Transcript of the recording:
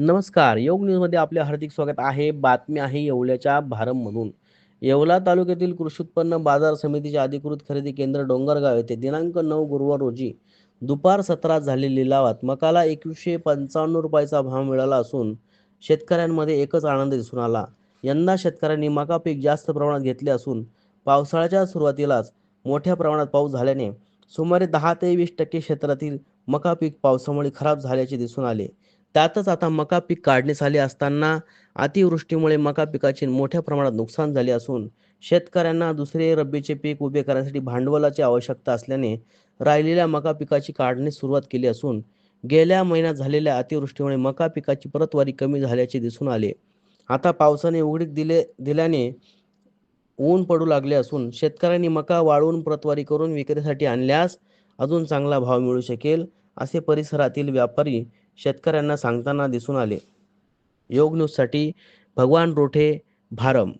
नमस्कार. योग न्यूजमध्ये आपले हार्दिक स्वागत आहे. बातमी आहे येवल्याच्या भारममधून येवला तालुक्यातील कृषी उत्पन्न बाजार समितीचे अधिकृत खरेदी केंद्र डोंगरगाव येथे दिनांक नऊ गुरुवार रोजी दुपार सत्रात झालेली लिलावात मकाला एकवीसशे पंचावन्न रुपयाचा भाव मिळाला असून शेतकऱ्यांमध्ये एकच आनंद दिसून आला. यंदा शेतकऱ्यांनी मका पीक जास्त प्रमाणात घेतले असून पावसाळ्याच्या सुरुवातीलाच मोठ्या प्रमाणात पाऊस झाल्याने सुमारे दहा ते वीस टक्के क्षेत्रातील मका पीक पावसामुळे खराब झाल्याचे दिसून आले. त्यातच आता मका पीक काढणीस आले असताना अतिवृष्टीमुळे मका पिकाचे मोठ्या प्रमाणात नुकसान झाले असून शेतकऱ्यांना दुसरे रब्बीचे पीक उभे करण्यासाठी भांडवलाची आवश्यकता असल्याने राहिलेल्या मका पिकाची काढणी सुरुवात केली असून गेल्या महिन्यात झालेल्या अतिवृष्टीमुळे मका पिकाची परतवारी कमी झाल्याचे दिसून आले. आता पावसाने उघडीक दिले दिल्याने ऊन पडू लागले असून शेतकऱ्यांनी मका वाळवून प्रतवारी करून विक्रीसाठी आणल्यास अजून चांगला भाव मिळू शकेल असे परिसरातील व्यापारी शेतकऱ्यांना सांगताना दिसून आले. योग न्यूजसाठी भगवान रोठे भारम.